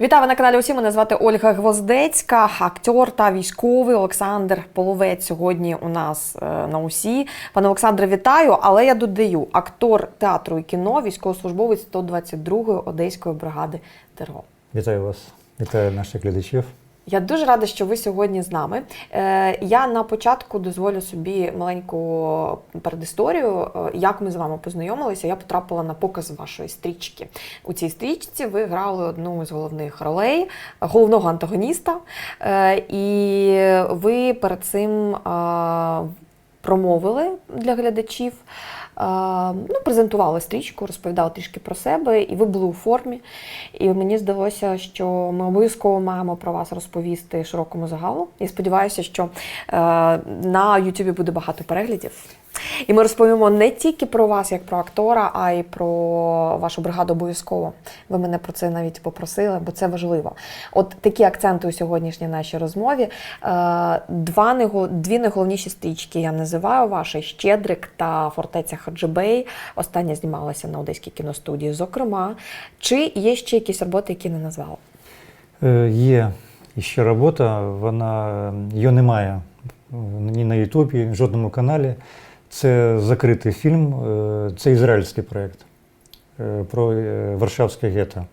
Вітаю на каналі Усі. Мене звати Ольга Гвоздецька, актер та військовий Олександр Половець. Сьогодні у нас е, на усі. Пане Олександре, вітаю. Але я додаю актор театру і кіно, військовослужбовець 122-ї Одеської бригади ТРО. Вітаю вас, вітаю наших глядачів. Я дуже рада, що ви сьогодні з нами. Е, я на початку дозволю собі маленьку передісторію, е, як ми з вами познайомилися. Я потрапила на показ вашої стрічки. У цій стрічці ви грали одну з головних ролей, головного антагоніста. Е, і ви перед цим промовили для глядачів. Ну, презентували стрічку, розповідали трішки про себе, і ви були у формі. І мені здалося, що ми обов'язково маємо про вас розповісти широкому загалу. І сподіваюся, що е, на Ютубі буде багато переглядів. І ми розповімо не тільки про вас, як про актора, а й про вашу бригаду обов'язково. Ви мене про це навіть попросили, бо це важливо. От такі акценти у сьогоднішній нашій розмові. Е, Два дві найголовніші стрічки я називаю ваші Щедрик та Фортеця Хаджибей. Остання знімалася на Одеській кіностудії, зокрема. Чи є ще якісь роботи, які не назвала? Е, Є ще робота, вона її немає ні на Ютубі, в жодному каналі. Це закритий фільм, е, це ізраїльський проєкт е, про е, Варшавське гетто.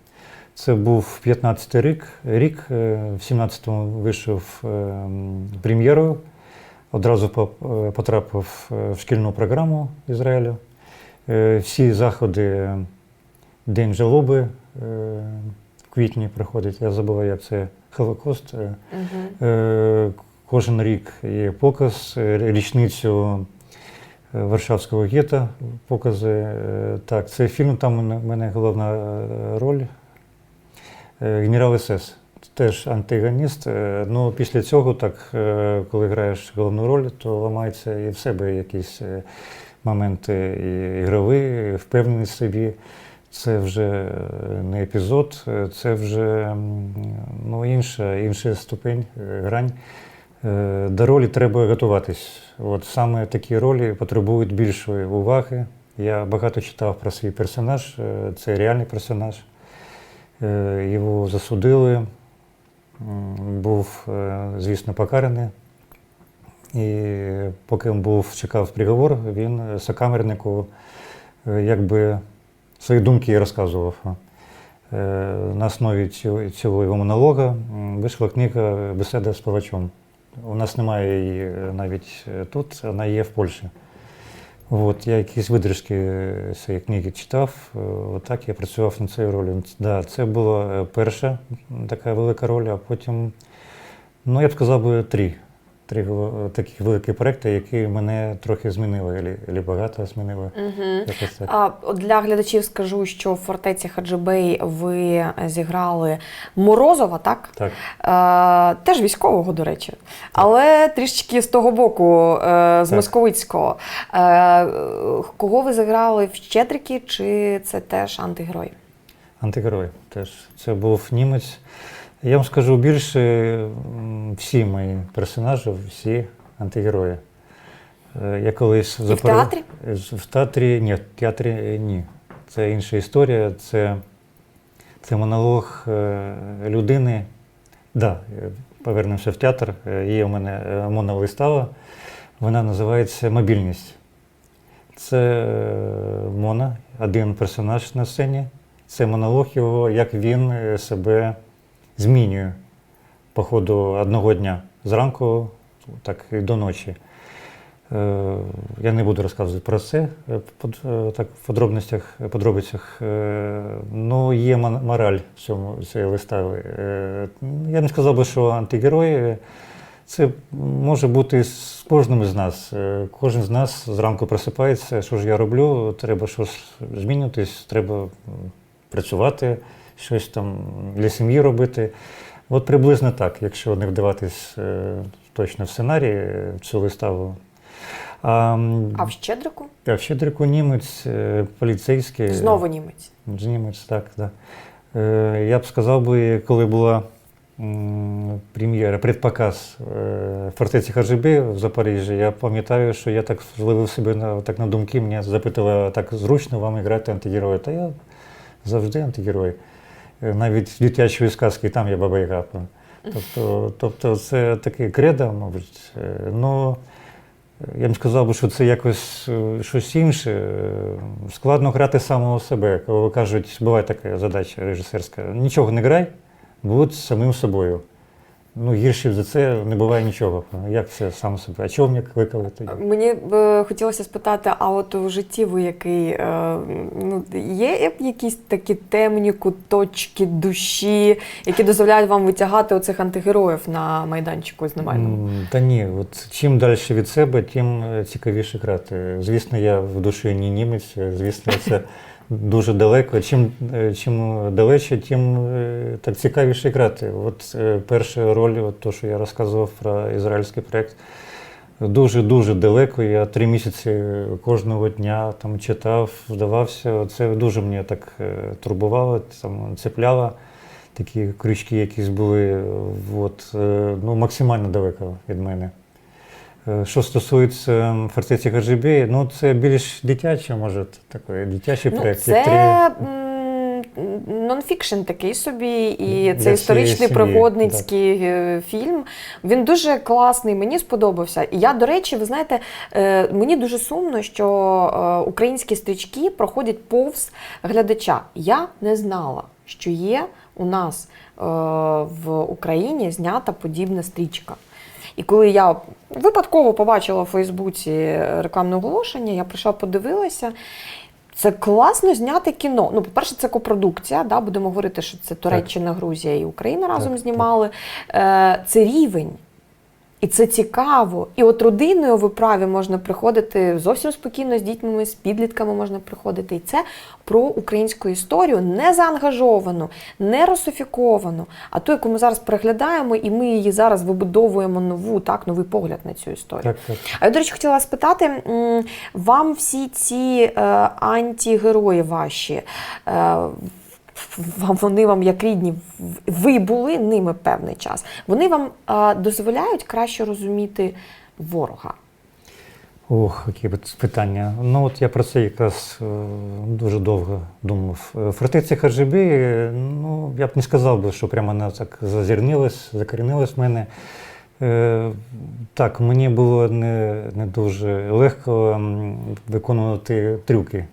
Це був 15-й рік, рік е, в 17-му вийшов е, прем'єрою, одразу е, потрапив е, в шкільну програму Ізраїлю. Е, Всі заходи День жалоби в квітні приходить. Я забуваю, як це Холокост. Угу. Кожен рік є показ, річницю Варшавського гетто, покази. Так, цей фільм, там у мене- головна роль генерал СС. Теж антагоніст. Е, Ну, після цього, так, е, коли граєш головну роль, то ламаються і в себе якісь е, моменти і ігрові, впевненість в собі. Це вже не епізод, це вже ну, інша, інша ступень, грань. До ролі треба готуватись. От саме такі ролі потребують більшої уваги. Я багато читав про свій персонаж, це реальний персонаж. Його засудили, був, е, звісно, покараний. І поки він був, чекав приговор, він сокамернику е, якби свої думки розказував. Е, На основі цього, його монолога вийшла книга Беседа з палачом. У нас немає її навіть тут, вона є в Польщі. От, я якісь видержки е, цієї книги читав, е, отак я працював над цією ролью. Да, це була е, перша така велика роль, а потім, ну я б сказав би, три. Три такі великі проекти, які мене трохи змінили, або багато змінили. Угу. Так. А для глядачів скажу, що в фортеці Хаджибей ви зіграли Морозова, так? Так. Е, теж військового, до речі, але трішечки з того боку, е, з Так. московицького. Е, кого ви заграли в Щедрики, чи це теж антигерой? Антигерой теж. Це був німець. Я вам скажу більше, всі мої персонажі, всі антигерої. Е, Я колись І в театрі? В театрі ні, в театрі е, ні. Це інша історія. Це, це монолог е, людини. Да, повернемося в театр. Є у мене моновистава. Вона називається Мобільність. Це Мона, один персонаж на сцені. Це монолог його, як він себе змінює по ходу одного дня. Зранку, так і до ночі. Е, Я не буду розказувати про це е, е, так, в подробностях, подробицях. Ну, є мораль в цьому цієї вистави. Я не сказав би, що антигерої. Це може бути з кожним з нас. Кожен з нас зранку просипається, що ж я роблю, треба щось змінюватись, треба працювати, щось там для сім'ї робити. От приблизно так, якщо не вдаватись е, точно в сценарій, е, в цю виставу. А, А в Щедрику? а в Щедрику німець, е, поліцейський. Знову німець. Німець, так, да. Е, Я б сказав би, коли була прем'єра, предпоказ фортеці Хаджибі в Запоріжжі, я пам'ятаю, що я так зловив себе на, так на думки, мене запитували, так зручно вам грати антигероя. Та я завжди антигерой. Навіть з дитячої сказки там є баба Яга. Тобто, тобто це таке кредо, мабуть. Е, Ну, я б сказав, що це якось е, щось інше. Складно грати самого себе. Коли кажуть, буває така задача режисерська, нічого не грай, будь самим собою. Ну, гірше за це не буває нічого. Як це сам себе? А чого мене кликали тоді? Мені б е, хотілося спитати, а от у житті ви який е, ну, є якісь такі темні куточки душі, які дозволяють вам витягати оцих антигероїв на майданчику знімальному? М, Та ні, от чим далі від себе, тим е, цікавіше грати. Звісно, я в душі не німець, звісно, це дуже далеко. Чим, е, чим далече, тим е, так цікавіше грати. От е, перша роль, от то, що я розказував про ізраїльський проєкт, дуже-дуже далеко. Я три місяці кожного дня там читав, вдавався. Це дуже мене так турбувало, там, цепляло. Такі крючки якісь були от, ну, максимально далеко від мене. Е, Що стосується фортеці Гаджибеї, ну це більш дитяче, може, такий дитячий Ну, проєкт. три- це нонфікшн такий собі, і це історичний сім'ї, пригодницький е, фільм. Він дуже класний, мені сподобався. І я, до речі, ви знаєте, е, мені дуже сумно, що українські стрічки проходять повз глядача. Я не знала, що є у нас в Україні знята подібна стрічка. І коли я випадково побачила у Фейсбуці рекламне оголошення, я прийшла, подивилася. Це класно зняти кіно. Ну, по-перше, це копродукція. Да? Будемо говорити, що це Туреччина, Грузія і Україна разом Так, знімали. Е, це рівень. І це цікаво. І от родиною ви праві можна приходити зовсім спокійно з дітьми, з підлітками можна приходити. І це про українську історію не заангажовану, не русифіковану, а ту, яку ми зараз переглядаємо, і ми її зараз вибудовуємо нову, так, новий погляд на цю історію. Так, так. А я, до речі, хотіла спитати, вам всі ці е, антигерої ваші, е, вони вам як рідні, ви були ними певний час. Вони вам дозволяють краще розуміти ворога. Ох, які питання. Ну от я про це якраз е, дуже довго думав. Е, Фортеця Харжибі, е, ну я б не сказав би, що прямо вона так зазірнилась, закорінилась в мене. Так, мені було не, не дуже легко виконувати трюки.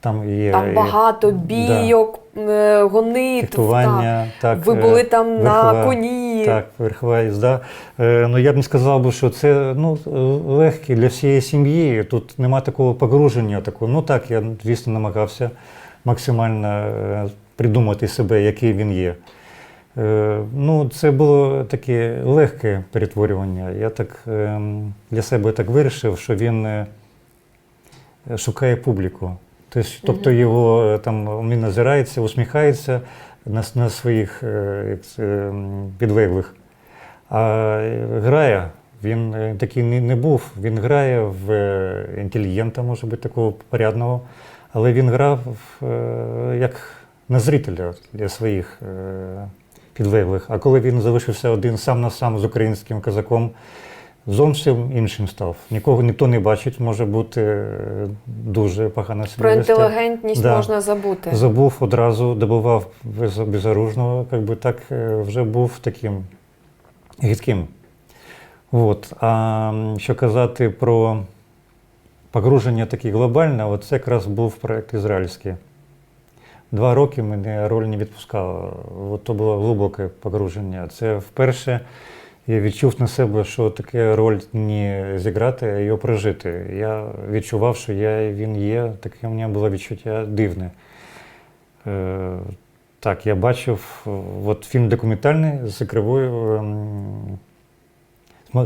Там є Там багато бійок, е, гонитв. фехтування. так. Ви е, були там на коні. Так, верхова їзда. Е, ну я б не сказав би, що це ну, легке для всієї сім'ї. Тут нема такого погруження. Такого. Ну так, я, звісно, намагався максимально придумати себе, який він є. Е, ну, це було таке легке перетворювання. Я так е, для себе так вирішив, що він шукає публіку. Тобто, його е, там він назирається, усміхається на, на своїх е, підлеглих. А е, грає, він такий не, був. Він грає в інтелігента, може бути, такого порядного, але він грав як на зрителя для своїх підлеглих. А коли він залишився один сам на сам з українським козаком, зовсім іншим став. Нікого ніхто не бачить, може бути е, дуже погано себе Про вести. інтелігентність Да. можна забути. Забув одразу, добував без, безоружного, як би так е, вже був таким гидким. От. А м, що казати про погруження таке глобальне, от це якраз був проєкт ізраїльський. Два роки мене роль не відпускала. От то було глибоке погруження. Це вперше я відчув на себе, що таке роль не зіграти, а її прожити. Я відчував, що я, він є, таке у мене було відчуття дивне. Е, так, я бачив от фільм документальний з ігровою, ем,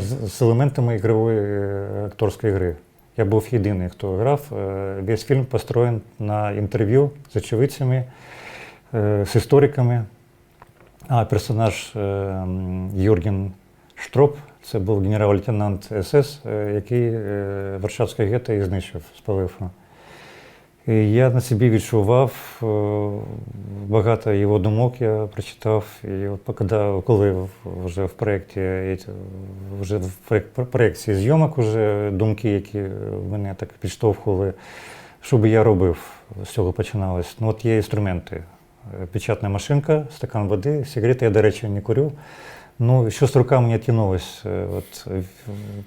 з- елементами ігрової е, акторської гри. Я був єдиний, хто грав. Е, Весь фільм построєн на інтерв'ю з очевидцями, е, з істориками. А персонаж е, Юрген Штроп це був генерал-лейтенант СС, е, який е, Варшавське гетто і знищив, спалив. І я на собі відчував е, багато його думок, я прочитав. І от коли вже в проєкті, вже в проєкції зйомок уже думки, які мене так підштовхували, що би я робив, з цього починалось. Ну, от є інструменти. Печатна машинка, стакан води, сигарети. Я, до речі, не курю. Ну, щось рука мені тянулась. е, От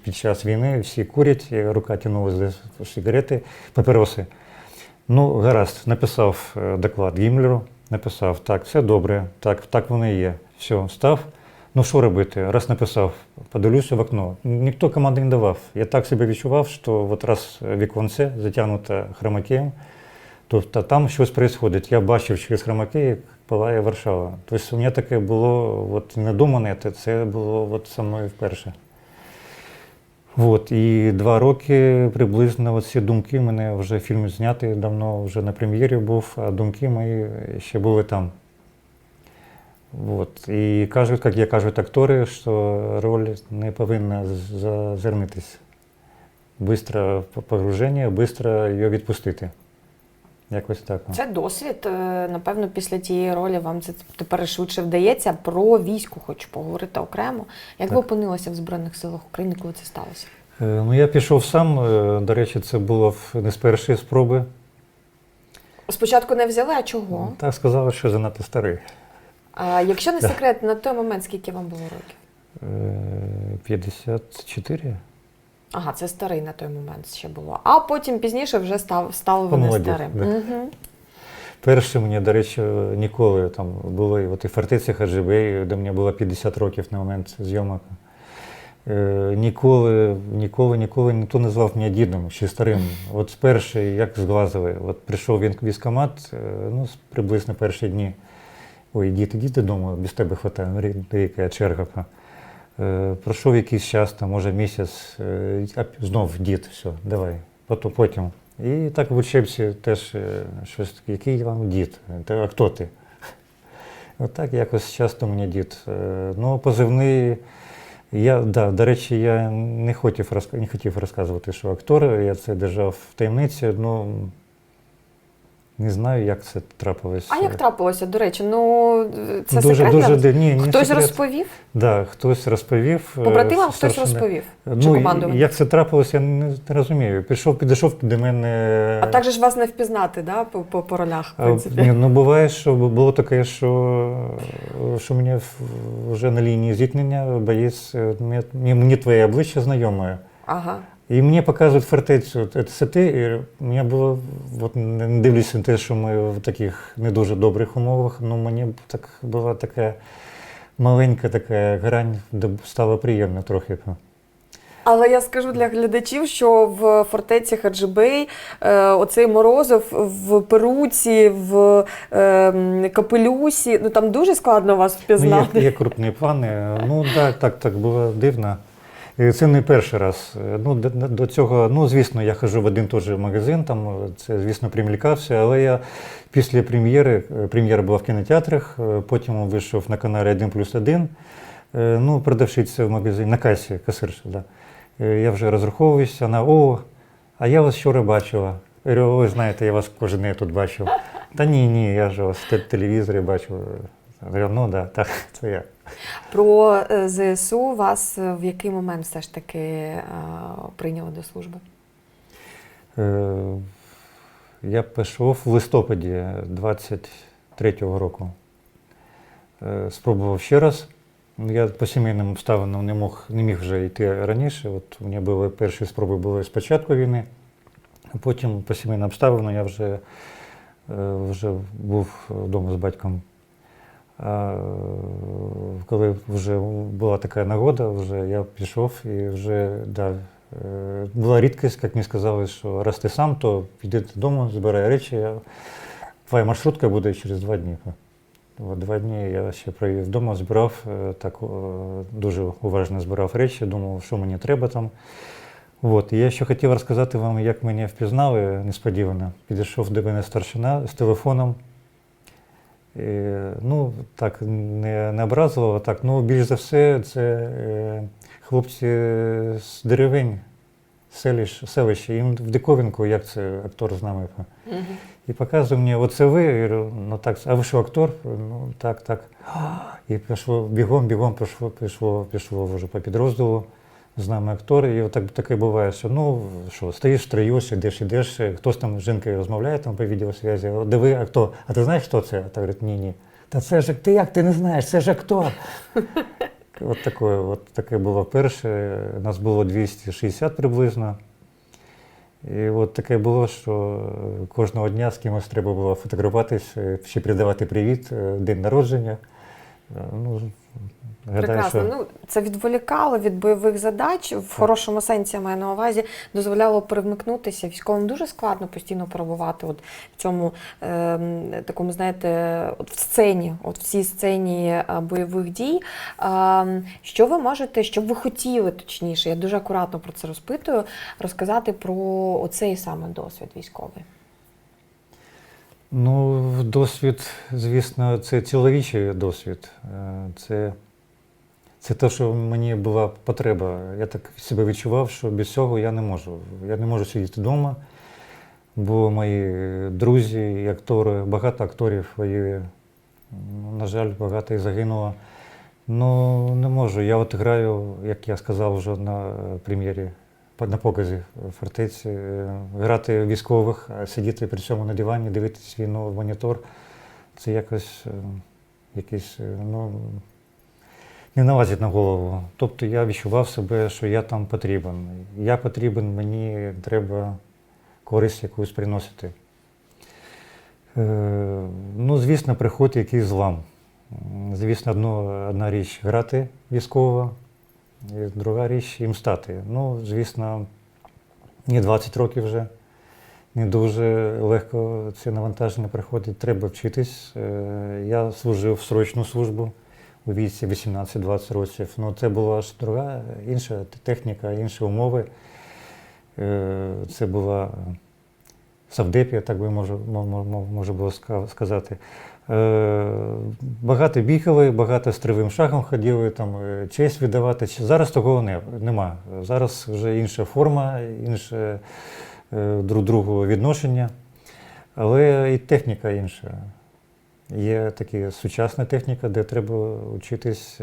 під час війни всі курять, рука тянулась до сигарети, папіроси. Ну, гаразд, написав е, доклад Гіммлеру, написав, так, все добре, так, так воно є. Все, став. Ну, що робити? Раз написав, подивлюся в окно. Ніхто команди не давав. Я так себе відчував, що от раз віконце затягнуте хромакеєм, то та- там щось відбувається. Я бачив через хромакей, як палає Варшава. Тобто у мене таке було от, недумане, це- було от со мною вперше. От, і два роки приблизно ці думки, мене вже фільм знятий давно вже на прем'єрі був, а думки мої ще були там. От. І кажуть, як я кажуть актори, що роль не повинна зазирнитись. Бистро погруження, швидко її відпустити. Якось так. Це досвід. Е, Напевно, після тієї ролі вам це тепер швидше вдається. Про військо хочу поговорити окремо. Як ви Так. опинилися в Збройних силах України, коли це сталося? Е, Ну, я пішов сам. е, До речі, це було не з першої спроби. Спочатку не взяли, а чого? Так сказали, що занадто старий. А якщо не секрет, на той момент скільки вам було років? Е, 54? Ага, це старий на той момент ще було. А потім пізніше вже став стали ви не Помолодів, старим. да. Угу. Перше мені, до речі, ніколи там були от і фортеця Хаджибей, де мені було 50 років на момент зйомок. Е, ніколи, ніколи, ніколи ніхто не назвав мене дідом чи старим. От спершу, як зглазили, от прийшов він в військкомат, е, ну, приблизно перші дні. Ой, дід, іди додому, без тебе хватає, ну, рі- черга. Е, пройшов якийсь час, там, може місяць, е, знов дід, все, давай, потім. І так в учебці теж е, щось таке, який вам дід? А хто ти? Отак якось часто мені дід. Ну, позивний. Я, да, до речі, я не хотів, не хотів розказувати, що актор, я це держав в таємниці, ну не знаю, як це трапилось. А як трапилося, до речі? Ну це дуже, секрет? дуже, навіть? ні, Хтось секрет. розповів? Да, хтось розповів. е, Побратимам хтось старшина. розповів? Чи Ну, як це трапилося, я не, не розумію. Пішов, підійшов до мене. А так же ж вас не впізнати, да, по, по, по ролях, в А. Ні, ну буває, що було таке, що, що мені вже на лінії зіткнення боєць, е, мені твоє обличчя знайоме. Ага. І мені показують фортецю, це, ти. І мені було, от не дивлюсь на те, що ми в таких не дуже добрих умовах, ну мені так була така маленька така грань, де стало приємно трохи. Але я скажу для глядачів, що в фортеці Хаджибей е, оцей Морозов в перуці, в е, капелюсі, ну там дуже складно вас Ну, впізнати. є, є крупні плани. Ну так, так, так було дивно. Це не перший раз. Ну, до, цього, ну, звісно, я хожу в один же магазин, там це, звісно, примількався, але я після прем'єри, е, прем'єра була в кінотеатрах, е, потім вийшов на каналі 1 плюс 1. Ну, продавщиця в магазині, на касі, касирша, да. Е, Я вже розраховуюся, вона, о, а я вас вчора бачила. Я говорю, ви знаєте, я вас кожен день тут бачив. Та ні, ні, я ж вас в телевізорі бачив. Ну да, так, це я. Про е, ЗСУ вас е, в який момент все ж таки е, прийняли до служби? Я пішов в листопаді 23-го року. Спробував ще раз. Я по сімейним обставинам не мог, не міг вже йти раніше. От у мене були перші спроби були спочатку війни, а потім по сімейним обставинам я вже, вже був вдома з батьком. Коли вже була така нагода, вже я пішов і вже да, е, була рідкість, як мені сказали, що раз ти сам, то піди додому, збирай речі. Твоя маршрутка буде через два дні. Два дні я ще провів вдома, збирав, е, так дуже уважно збирав речі, думав, що мені треба там. От, і я ще хотів розказати вам, як мене впізнали несподівано. Підійшов до мене старшина з телефоном. І, ну, так, не, не образливо, так. Ну, більш за все, це е, хлопці з деревень, селищ, селища. Їм в диковинку, як це актор з нами. І показує мені, оце ви. Я говорю, ну так, а ви що актор? Ну так, так. І пішло бігом, бігом пішло, пішло, пішло вже по підрозділу. З нами актор, і так, таке буває, що ну що, стоїш, строїш, ідеш, ідеш, хтось там з жінкою розмовляє там по відеосвязі, диви, а хто? А ти знаєш, хто це? А та говорить, ні, ні. Та це ж ти як ти не знаєш, це ж актор. От таке, от таке було перше. Нас було 260 приблизно. І от таке було, що кожного дня з кимось треба було фотографуватись, ще передавати привіт, е, день народження. Е, Ну, Прекрасно. що Ну, це відволікало від бойових задач, в хорошому сенсі я маю на увазі, дозволяло перемикнутися. Військовим дуже складно постійно перебувати от в цьому ем, такому, знаєте, от в сцені, от в цій сцені е, бойових дій. Ем, що ви можете, що б ви хотіли, точніше, я дуже акуратно про це розпитую, розказати про оцей саме досвід військовий. Ну, досвід, звісно, це чоловічий досвід. Е, Це, це те, що мені була потреба. Я так себе відчував, що без цього я не можу. Я не можу сидіти вдома, бо мої друзі і актори, багато акторів воює. Ну, На жаль, багато і загинуло. Ну, не можу. Я от граю, як я сказав вже на прем'єрі, на показі фортеці, е, грати військових, а сидіти при цьому на дивані, дивитися війну в монітор. Це якось е, якийсь, е, ну, не налазить на голову. Тобто я відчував себе, що я там потрібен. Я потрібен, мені треба користь якусь приносити. Ну, звісно, приходить якийсь злам. Звісно, одна річ грати військово, і друга річ їм стати. Ну, звісно, не 20 років вже. Не дуже легко це навантаження приходить. Треба вчитись. Е, Я служив в срочну службу у віці 18-20 років. Ну, це була ж друга, інша техніка, інші умови. Е, Це була Савдепія, так би може, мо- мо- мо- було сказати. Е, Багато бігали, багато стрівим шагом ходили, там, е, честь віддавати. Зараз такого не, нема. Зараз вже інша форма, інше е, друг другу відношення, але і техніка інша. Є така сучасна техніка, де треба вчитись.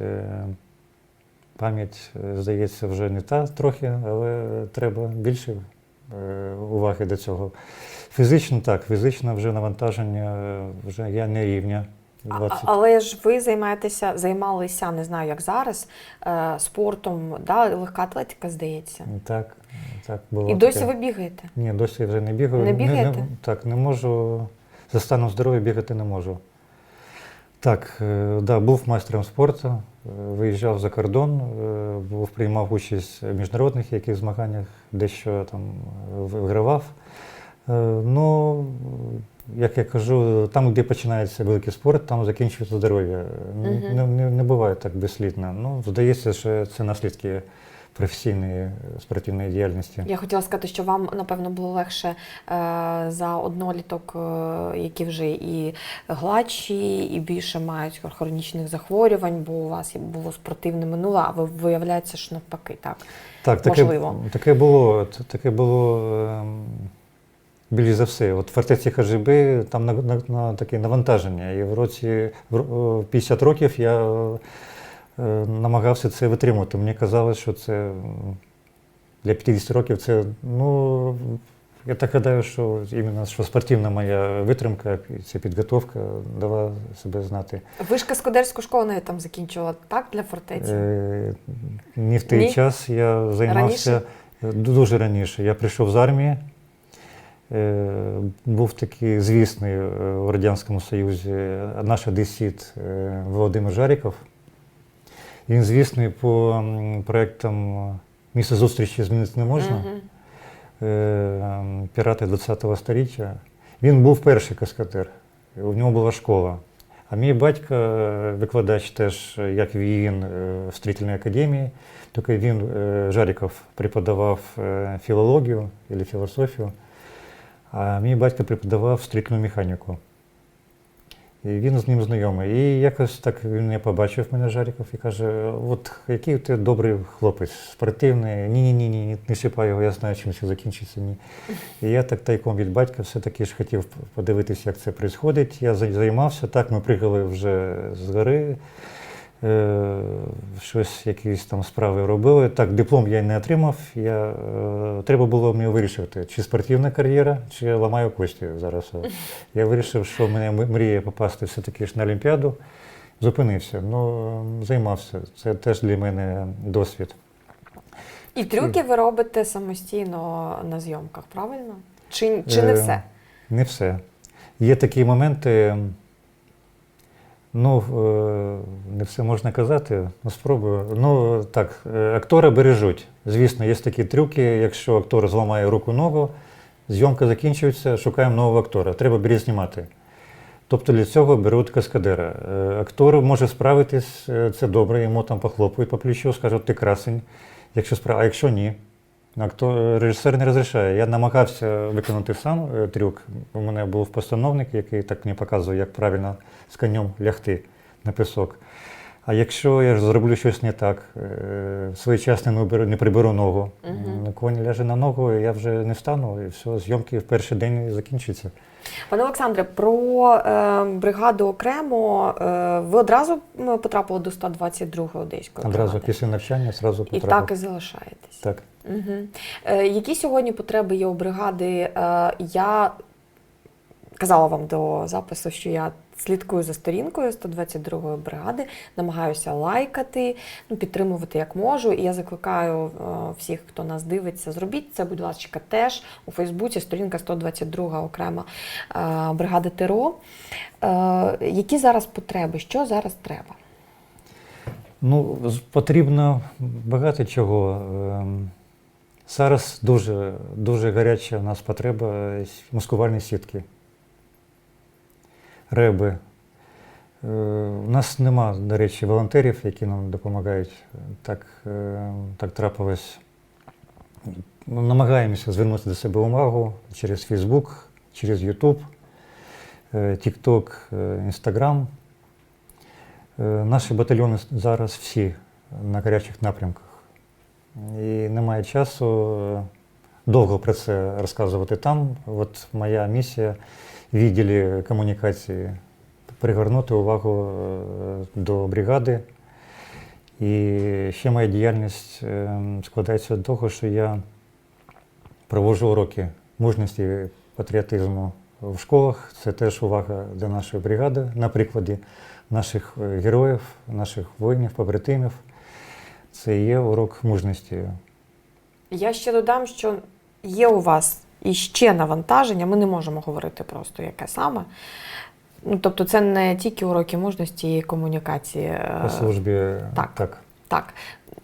Пам'ять, здається, вже не та трохи, але треба більше уваги до цього. Фізично так, фізично вже навантаження е, вже я не рівня. 20. а- Але ж ви займаєтеся, займалися, не знаю, як зараз, е, спортом, да, легка атлетика, здається. Так, так було. І досі ви бігаєте. Ні, досі я вже не бігаю. Не бігаєте? так, не можу. За станом здоров'я бігати не можу. Так, е, да, був майстром спорту, е, виїжджав за кордон, е, був, приймав участь в міжнародних яких змаганнях, дещо там вигравав. Ну, як я кажу, там, де починається великий спорт, там закінчується здоров'я. Мгм. Не, не, не буває так безслідно. Ну, здається, що це наслідки професійної спортивної діяльності. Я хотіла сказати, що вам, напевно, було легше е, за одноліток, е, які вже і гладші, і більше мають хронічних захворювань, бо у вас було спортивне минуле, а ви виявляється, що навпаки, так. Так, таке, Можливо. таке було. Таке було ем, більш за все. От в фортеці Хажиби там на, на, на таке навантаження. І в році в 50 років я е, е, намагався це витримувати. Мені казалось, що це для 50 років це, ну, я так гадаю, що іменно що спортивна моя витримка, ця підготовка дала себе знати. Ви ж Каскадерську школу навіть там закінчувала, так, для фортеці? Е, Ні в той Ні? час я займався е, дуже раніше. Я прийшов з армії. Е, Був такий звісний е, у Радянському Союзі е, наш одесит е, Володимир Жаріков. Він звісний по проектам Місце зустрічі змінити не можна. Е, Пірати 20-го століття. Він був перший каскадер. У нього була школа. А мій батько, е, викладач теж, е, як він, е, в строїтельній академії, тільки він, е, Жаріков, преподавав е, філологію або філософію, а мій батько преподавав строїтельну механіку. Він з ним знайомий. І якось так він не побачив, мене Жаріков, і каже: от який ти добрий хлопець, спортивний, ні-ні, ні, не сіпай його, я знаю, чим це закінчиться. Ні. І я так тайком від батька все-таки ж хотів подивитися, як це відбувається. Я займався, так, ми пригали вже з гори. Е, щось, якісь там справи робили. Так, диплом я не отримав. Я, е, треба було мені вирішити, чи спортивна кар'єра, чи я ламаю кості зараз. Я вирішив, що в мене мріє попасти все-таки ж на Олімпіаду. Зупинився, ну е, займався. Це теж для мене досвід. І трюки ви робите самостійно на зйомках, правильно? Чи, чи не Е, все? Не все. Є такі моменти, ну, е, не все можна казати, ну спробую. Ну, так, е, актора бережуть. Звісно, є такі трюки, якщо актор зламає руку ногу, зйомка закінчується, шукаємо нового актора. Треба беріть знімати. Тобто для цього беруть каскадера. Е, Актор може справитись, це добре, йому там похлопають по плечу, скажуть, ти красень. Якщо справ... А якщо ні, Акто... Режисер не розрішає. Я намагався виконати сам е, трюк. У мене був постановник, який так мені показував, як правильно з конем лягти на пісок. А якщо я ж зроблю щось не так, е, своєчасно не, уберу- не приберу ногу, uh -huh. конь ляже на ногу, я вже не встану, і все, зйомки в перший день закінчаться. Пане Олександре, про е, бригаду окремо е, ви одразу потрапили до 122-го одеської Одразу бригади? після навчання одразу І так і залишаєтесь. Так. Угу. Е, які сьогодні потреби є у бригади? Е, я казала вам до запису, що я слідкую за сторінкою 122-ї бригади, намагаюся лайкати, ну, підтримувати як можу. І я закликаю е, всіх, хто нас дивиться, зробіть це, будь ласка, теж у Фейсбуці сторінка 122 окрема е, бригада ТРО. Е, які зараз потреби? Що зараз треба? Ну, потрібно багато чого. Ем, Зараз дуже, дуже гаряча у нас потреба маскувальні сітки, реби. Е, У нас нема, до речі, волонтерів, які нам допомагають. Так, е, так трапилось. Ми намагаємося звернути до себе увагу через Facebook, через е, е, Instagram. Е, Наші батальйони зараз всі на гарячих напрямках. І немає часу е, довго про це розказувати там. От моя місія відділі комунікації привернути увагу е, до бригади. І ще моя діяльність е, складається з того, що я проводжу уроки мужності патріотизму в школах. Це теж увага до нашої бригади на прикладі наших е, героїв, наших воїнів, побратимів. Це є урок мужності. Я ще додам, що є у вас іще навантаження, ми не можемо говорити просто яке саме. Ну, тобто, це не тільки уроки мужності і комунікації. е, По службі так. так. Так.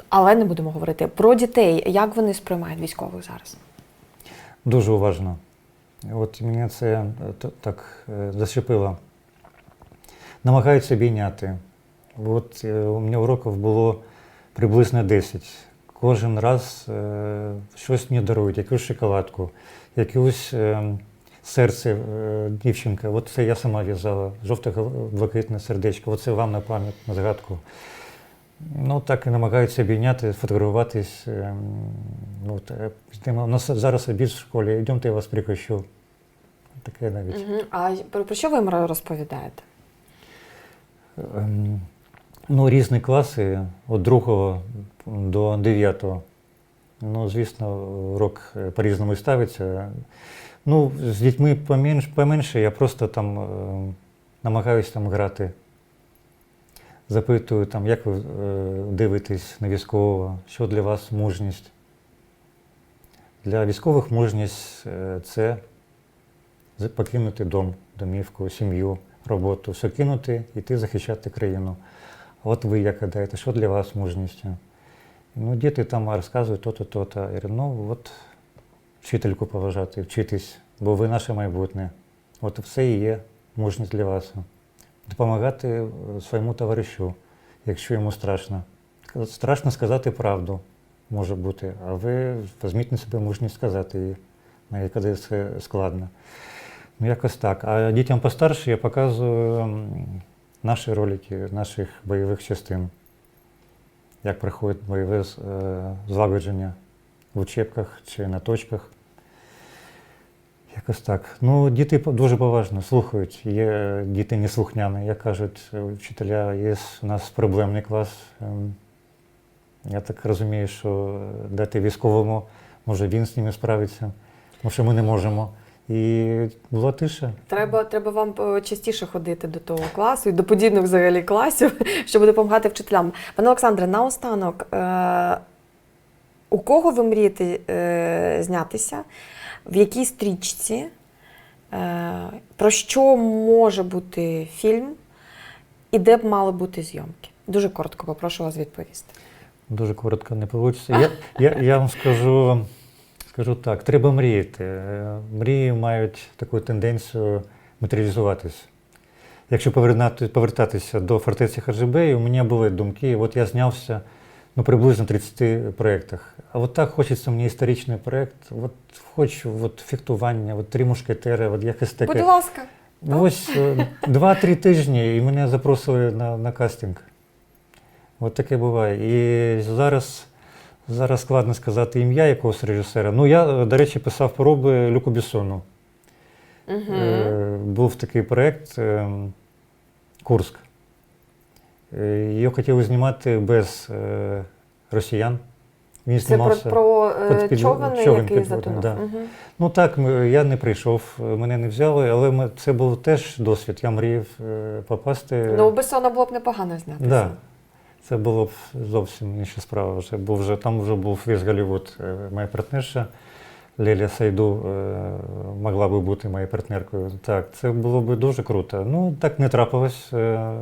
Але не будемо говорити про дітей. Як вони сприймають військових зараз? Дуже уважно. От мене це е, так е, зачепило. Намагаються обійняти. От у мене уроків було приблизно 10. Кожен раз щось мені дарують, якусь шоколадку, якусь е, серце дівчинка. От це я сама в'язала, жовто-блакитне сердечко. Оце вам на пам'ять, на згадку. Ну, так і намагаються обійняти, фотографуватись. ем, Ну. У нас зараз обід в школі, йдемте, я вас прикощу. Таке навіть. Угу. А про, про що ви їм розповідаєте? Ем, Ну, різні класи від другого до дев'ятого. Ну, звісно, урок е, по-різному ставиться. Ну, з дітьми поменш, поменше, я просто там е, намагаюся там грати. Запитую, там, як ви е, дивитесь на військового, що для вас мужність. Для військових мужність е, це покинути дом, домівку, сім'ю, роботу, все кинути, йти захищати країну. От ви як гадаєте, що для вас мужність? Ну, діти там розказують то-то, то-то. Я говорю, ну от вчительку поважати, вчитись, бо ви наше майбутнє. От все і є мужність для вас. Допомагати е, своєму товаришу, якщо йому страшно. Страшно сказати правду, може бути, а ви візьміть на себе мужність сказати її, навіть коли це складно. Ну, якось так. А дітям постарше я показую наші ролики наших бойових частин, як проходить бойове злагодження в учебках чи на точках. Якось так. Ну, діти дуже поважно слухають. Є діти неслухняні. Як кажуть вчителя, є у нас проблемний клас. Ем, Я так розумію, що дати військовому, може він з ними справиться, тому що ми не можемо. І була тиша. Треба, треба вам е, частіше ходити до того класу і до подібних взагалі класів, щоб допомагати вчителям. Пане Олександре, наостанок, е, у кого ви мрієте е, знятися? В якій стрічці? Е, про що може бути фільм? І де б мали бути зйомки? Дуже коротко попрошу вас відповісти. Дуже коротко не вийде. Я, я, я вам скажу, скажу так: треба мріяти. Е, Мрії мають таку тенденцію матеріалізуватись. Якщо повертатися до фортеці Хаджибеї, у мене були думки, от я знявся ну, приблизно 30 проєктах. А от так хочеться мені історичний проєкт, от хочу от фехтування, от три мушкетери, от якось таке. Будь ласка. Ось е, два-три тижні і мене запросили на, на кастинг. От таке буває. І зараз, зараз складно сказати ім'я якогось режисера. Ну, я, е, до речі, писав пороби Люку Бісону. Угу. Е, був такий проєкт е, Курск. Е, Його хотіли знімати без е, росіян. Він Це про, знімався. про е, під- човен, човен який підводний, затонув. да. Мгм. Ну так, ми- я не прийшов, мене не взяли, але ми, це був теж досвід. Я мріяв е, попасти. Ну, у Бессона було б непогано знятися. Да. Це було б зовсім інша справа. Вже, бо вже там вже був весь Голлівуд. Е, Моя партнерша Леля Сайду е, могла би бути моєю партнеркою. Так, це було б дуже круто. Ну, так не трапилось. Е,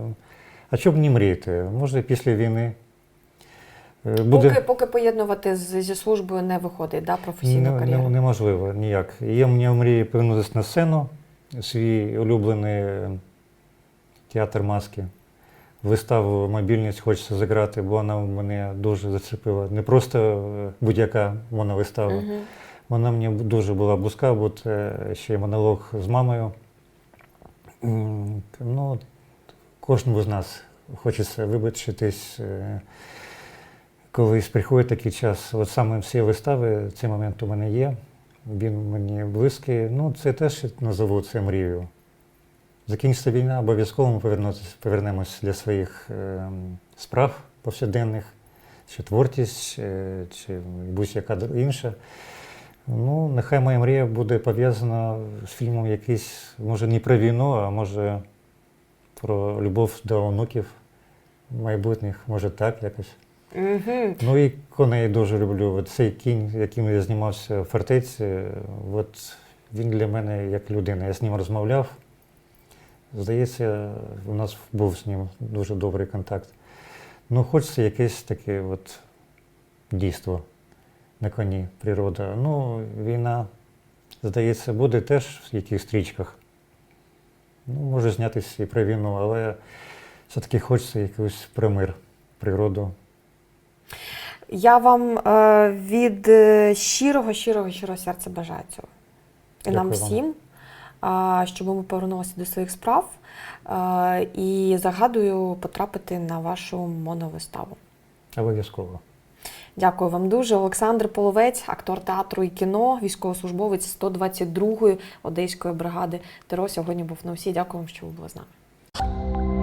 А що б не мріяти? Може, після війни буде. Поки, поки поєднувати з, зі службою не виходить, да, професійну Не- не- неможливо ніяк. Є в мене мрії повернутися на сцену, свій улюблений театр маски. Виставу мобільність хочеться зіграти, бо вона мене дуже зачепила. Не просто е, будь-яка моновистава. Мгм. Вона мені дуже була близька, бо це ще й монолог з мамою. Ну, кожному з нас хочеться вибачитись. е, Колись приходить такий час, от саме всі вистави, цей момент у мене є. Він мені близький. Ну, це теж назову це мрією. Закінчиться війна, обов'язково ми повернемось для своїх е, справ повсякденних, чи творчість, е, чи будь-яка інша. Ну, нехай моя мрія буде пов'язана з фільмом якийсь, може, не про війну, а може про любов до онуків майбутніх, може так якось. Мгм. Ну і коней дуже люблю. От цей кінь, яким я знімався в фортеці, от він для мене як людина. Я з ним розмовляв. Здається, у нас був з ним дуже добрий контакт. Ну, хочеться якесь таке от дійство на коні, природа. Ну, війна, здається, буде теж в якихось стрічках. Ну, може знятися і про війну, але все-таки хочеться якийсь про мир, природу. Я вам е, від е, щирого, щирого, щирого серця бажаю цього. І нам Дякую вам. всім, щоб ми повернулися до своїх справ. І загадую потрапити на вашу моновиставу. Обов'язково. Дякую вам дуже. Олександр Половець, актор театру і кіно, військовослужбовець 122-ї Одеської бригади ТРО сьогодні був на всі. Дякую вам, що ви були з нами.